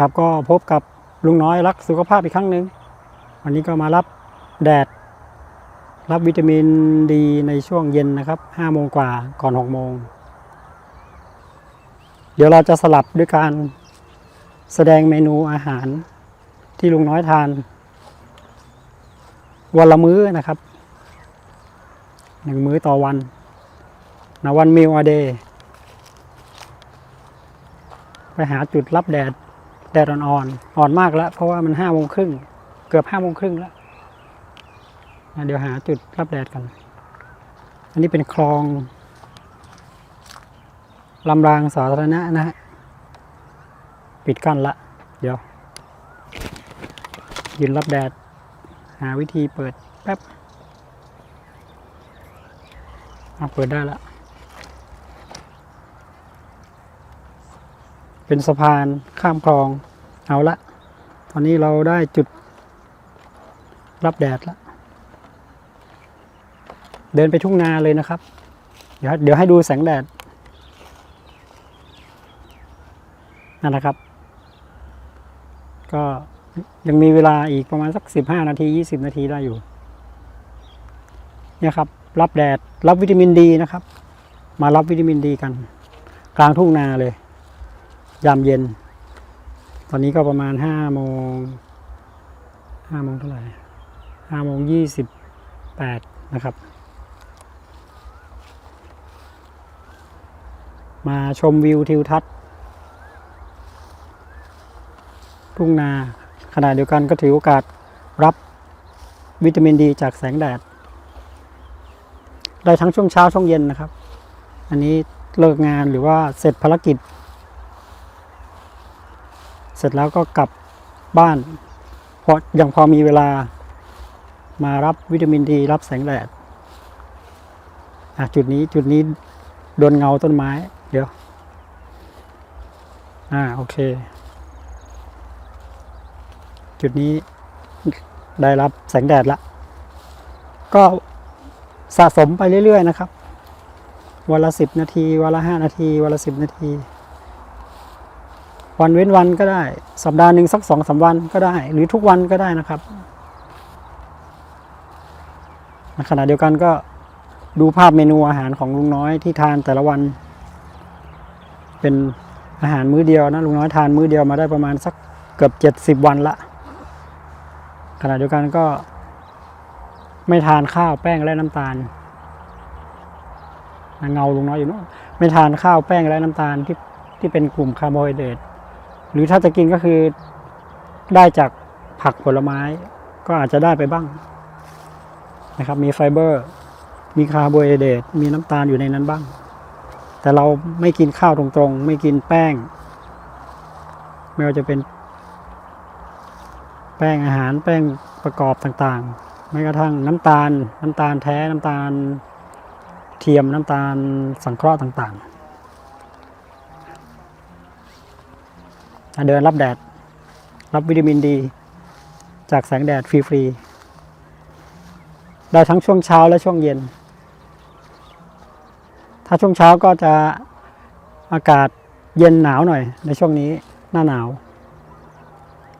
ครับก็พบกับลุงน้อยรักสุขภาพอีกครั้งหนึ่งวันนี้ก็มารับแดด รับวิตามินดีในช่วงเย็นนะครับ5โมงกว่าก่อน6โมง เดี๋ยวเราจะสลับด้วยการแสดงเมนูอาหารที่ลุงน้อยทาน วันละมื้อนะครับหนึ่งมื้อต่อวันนะวันมิวอเดย์ไปหาจุดรับแดด แดดอ่อนๆอ่อนมากแล้ว เพราะว่ามันห้าโมงครึ่งเกือบห้าโมงครึ่งแล้วเดี๋ยวหาจุดรับแดดกัน อันนี้เป็นคลองลำรางสาธารณะนะฮะปิดกั้นละ เดี๋ยว ยืนรับแดด หาวิธีเปิดแป๊บอะเปิดได้ละ เป็นสะพานข้ามคลอง เอาละ ตอนนี้เราได้จุดรับแดดแล้วเดินไปทุ่งนาเลยนะครับ เดี๋ยวเดี๋ยวให้ดูแสงแดดนั่นนะครับ ก็ยังมีเวลาอีกประมาณสักสิบห้านาทียี่สิบนาทีได้อยู่ เนี่ยครับ รับแดด รับวิตามินดีนะครับ มารับวิตามินดีกัน กลางทุ่งนาเลย ยามเย็น ตอนนี้ก็ประมาณห้าโมงห้าโมงเท่าไหร่ห้าโมงยี่สิบแปดนะครับ มาชมวิวทิวทัศน์ทุ่งนาขณะเดียวกันก็ถือโอกาสรับวิตามินดีจากแสงแดด ได้ทั้งช่วงเช้าช่วงเย็นนะครับ อันนี้เลิกงานหรือว่าเสร็จภารกิจ เสร็จแล้วก็กลับบ้านเพราะยังพอมีเวลามารับวิตามินดี รับแสงแดดอะจุดนี้จุดนี้โดนเงาต้นไม้ เดี๋ยว อ่าโอเค จุดนี้ได้รับแสงแดดละก็สะสมไปเรื่อย ๆ นะครับ วันละสิบนาที วันละห้านาที วันละสิบนาที วันเว้นวันก็ได้ สัปดาห์หนึ่งสักสองสาวันก็ได้ หรือทุกวันก็ได้นะครับในขณะเดียวกันก็ดูภาพเมนูอาหารของลุงน้อยที่ทานแต่ละวัน เป็นอาหารมื้อเดียวนะลุงน้อยทานมื้อเดียวมาได้ประมาณสักเกือบเจ็ดสิบวันละ ขณะเดียวกันก็ ไม่ทานข้าวแป้งและน้ำตาลเงาลุงน้อยอยู่เนอะไม่ทานข้าวแป้งและน้ำตาลที่ที่เป็นกลุ่มคาร์โบไฮเดรต หรือถ้าจะกินก็คือได้จากผักผลไม้ ก็อาจจะได้ไปบ้างนะครับ มีไฟเบอร์ มีคาร์โบไฮเดรตมีน้ำตาลอยู่ในนั้นบ้าง แต่เราไม่กินข้าวตรงๆ ไม่กินแป้ง ไม่ว่าจะเป็น แป้งอาหารแป้งประกอบต่างๆแม้กระทั่งน้ำตาล น้ำตาลแท้น้ำตาลเทียมน้ำตาลสังเคราะห์ต่างๆ เดินรับแดด รับวิตามินดี จากแสงแดดฟรีๆได้ทั้งช่วงเช้าและช่วงเย็น ถ้าช่วงเช้าก็จะอากาศเย็นหนาวหน่อย ในช่วงนี้หน้าหนาว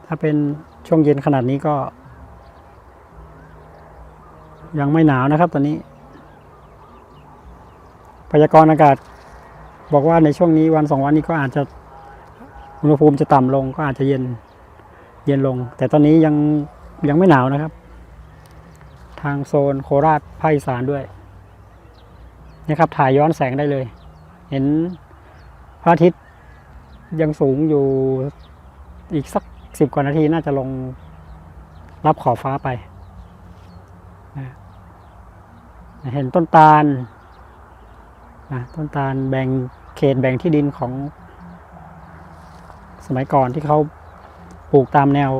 ถ้าเป็นช่วงเย็นขนาดนี้ก็ ยังไม่หนาวนะครับตอนนี้พยากรณ์อากาศ บอกว่าในช่วงนี้วันสองวันนี้ก็อาจจะ อุณหภูมิจะต่ำลงก็อาจจะเย็นเย็นลง แต่ตอนนี้ยังยังไม่หนาวนะครับ ทางโซนโคราชภาคอีสานด้วยนะครับ ถ่ายย้อนแสงได้เลย เห็นพระอาทิตย์ยังสูงอยู่อีกสักสิบกว่านาทีน่าจะลงรับขอบฟ้าไปนะเห็นต้นตาลนะต้นตาลแบ่งเขตแบ่งที่ดินของ สมัยก่อนที่เขาปลูกตามแนว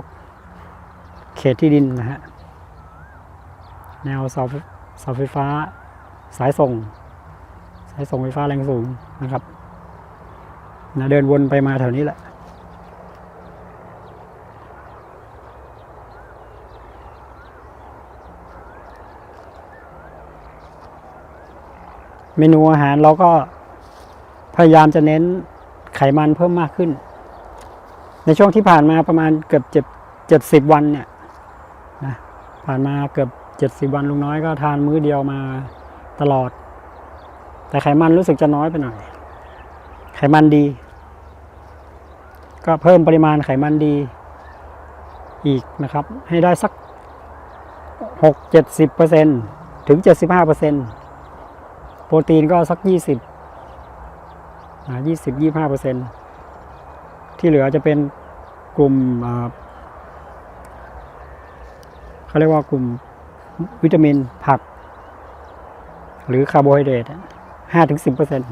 เขตที่ดินนะฮะ แนวเสาเสาไฟฟ้า สายส่ง สายส่งไฟฟ้าแรงสูงนะครับนะเดินวนไปมาแถวนี้แหละเมนูอาหารเราก็พยายามจะเน้นไขมันเพิ่มมากขึ้น ในช่วงที่ผ่านมาประมาณเกือบเจ็ดเจ็ดสิบวันเนี่ยนะผ่านมาเกือบเจ็ดสิบวันลุงน้อยก็ทานมื้อเดียวมาตลอด แต่ไขมันรู้สึกจะน้อยไปหน่อย ไขมันดี ก็เพิ่มปริมาณไขมันดี อีกนะครับ ให้ได้สักหกเจ็ดสิบเปอร์เซ็นถึงเจ็ดสิบห้าเปอร์เซ็นโปรตีนก็สักยี่สิบยี่สิบยี่ห้าเปอร์เซ็นต์ ที่เหลือจะเป็นกลุ่มเขาเรียกว่ากลุ่มวิตามินผัก หรือคาร์โบไฮเดรตห้าถึงสิบเปอร์เซ็น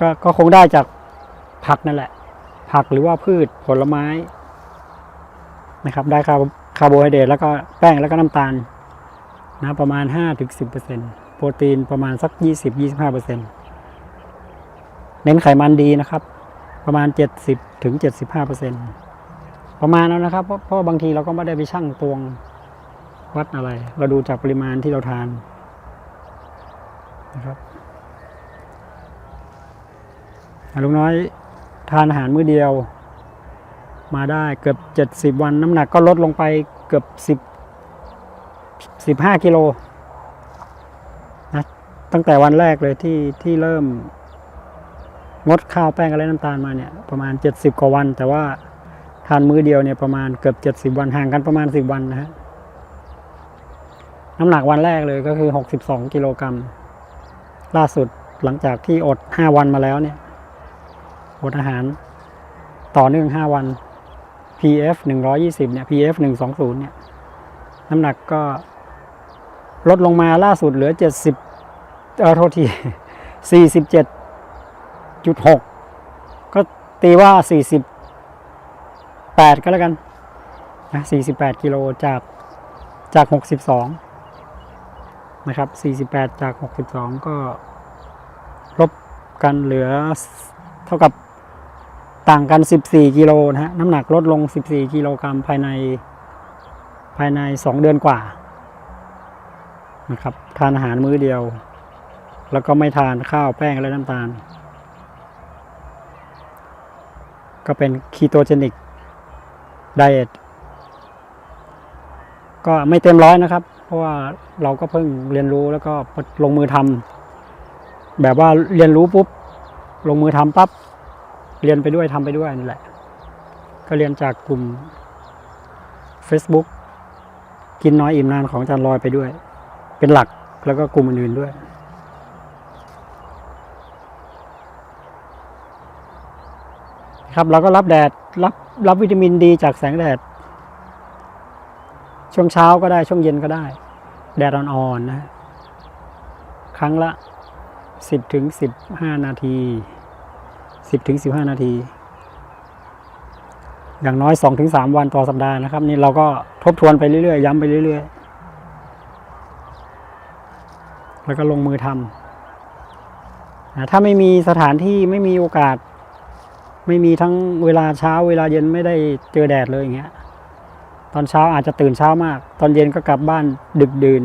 ก็ก็คงได้จากผักนั่นแหละ ผักหรือว่าพืชผลไม้นะครับ ได้คาร์คาร์โบไฮเดรตแล้วก็แป้งแล้วก็น้ำตาลนะประมาณห้าถึงสิบเปอร์เซ็นโปรตีนประมาณสักยี่สิบยี่สิบห้าเปอร์เซ็นเน้นไขมันดีนะครับ ประมาณเจ็ดสิบถึงเจ็ดสิบห้าเปอร์เซ็นประมาณนั้นนะครับเพราะเพราะบางทีเราก็ไม่ได้ไปชั่งตวงวัดอะไร เราดูจากปริมาณที่เราทานนะครับลุงน้อยทานอาหารมื้อเดียว มาได้เกือบเจ็ดสิบวัน น้ำหนักก็ลดลงไปเกือบสิบสิบห้ากิโลนะตั้งแต่วันแรกเลยที่ที่เริ่ม งดข้าวแป้งอะไรน้ำตาลมาเนี่ยประมาณ 70 กว่าวัน แต่ว่าทานมื้อเดียวเนี่ยประมาณเกือบ 70 วันห่างกันประมาณ 10 วันนะฮะน้ำหนักวันแรกเลยก็คือ 62 กิโลกรัมล่าสุดหลังจากที่อด 5 วันมาแล้วเนี่ยอดอาหารต่อเนื่อง 5 วัน PF 120 เนี่ย PF 120 เนี่ย น้ำหนักก็ลดลงมาล่าสุดเหลือ 70 เออโทษที 47 จุดหกก็ตีว่าสี่สิบแปดก็แล้วกันนะสี่สิบแปดกิโลจากจากหกสิบสองนะครับสี่สิบแปดจากหกสิบสองก็ลบกันเหลือเท่ากับต่างกันสิบสี่กิโลนะฮะ น้ำหนักลดลงสิบสี่กิโลกรัมภายในภายในสองเดือนกว่านะครับ ทานอาหารมื้อเดียว แล้วก็ไม่ทานข้าวแป้งและน้ำตาล ก็เป็นคีโตเจนิกไดเอทก็ไม่เต็มร้อยนะครับ เพราะว่าเราก็เพิ่งเรียนรู้แล้วก็ลงมือทำแบบว่าเรียนรู้ปุ๊บ ลงมือทำปั๊บเรียนไปด้วยทำไปด้วยนั่นแหละ ก็เรียนจากกลุ่ม Facebook กินน้อยอิ่มนานของอาจารย์ลอยไปด้วย เป็นหลักแล้วก็กลุ่มอื่นๆด้วย ครับเราก็รับแดดรับรับวิตามินดีจากแสงแดด ช่วงเช้าก็ได้ช่วงเย็นก็ได้ แดดอ่อนๆนะ ครั้งละสิบถึงสิบห้านาทีสิบถึงสิบห้านาที อย่างน้อยสองถึงสามวันต่อสัปดาห์นะครับ นี่เราก็ทบทวนไปเรื่อยๆ ย้ำไปเรื่อยๆ แล้วก็ลงมือทำถ้าไม่มีสถานที่ไม่มีโอกาส ไม่มีทั้งเวลาเช้าเวลาเย็นไม่ได้เจอแดดเลยอย่างเงี้ย ตอนเช้าอาจจะตื่นเช้ามาก ตอนเย็นก็กลับบ้านดึกดื่น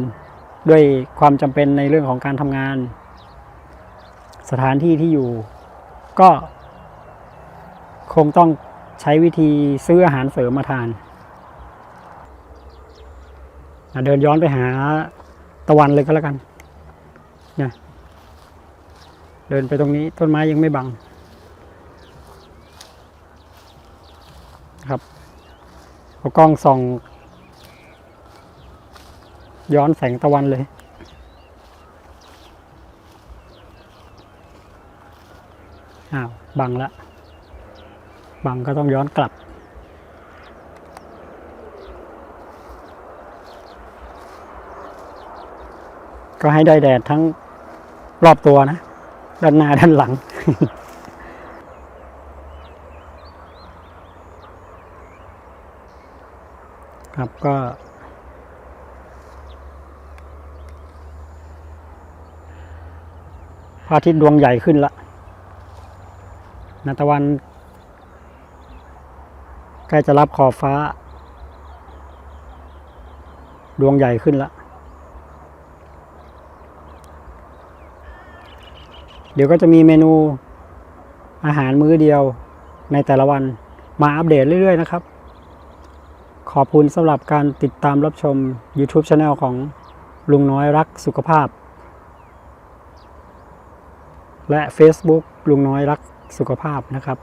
ด้วยความจำเป็นในเรื่องของการทำงาน สถานที่ที่อยู่ ก็คงต้องใช้วิธีซื้ออาหารเสริมมาทาน เดินย้อนไปหาตะวันเลยก็แล้วกันเนี่ยเดินไปตรงนี้ต้นไม้ยังไม่บัง ครับเอากล้องส่อง ย้อนแสงตะวันเลยอ้าวบังละ บังก็ต้องย้อนกลับ ก็ให้ได้แดดทั้งรอบตัวนะ ด้านหน้าด้านหลัง ครับก็ พระอาทิตย์ดวงใหญ่ขึ้นละนาตะวันใกล้จะรับขอบฟ้า ดวงใหญ่ขึ้นละเดี๋ยวก็จะมีเมนูอาหารมื้อเดียวในแต่ละวันมาอัปเดตเรื่อยๆนะครับ ขอบคุณสำหรับการติดตามรับชม YouTube Channel ของลุงน้อยรักสุขภาพ และ Facebook ลุงน้อยรักสุขภาพนะครับ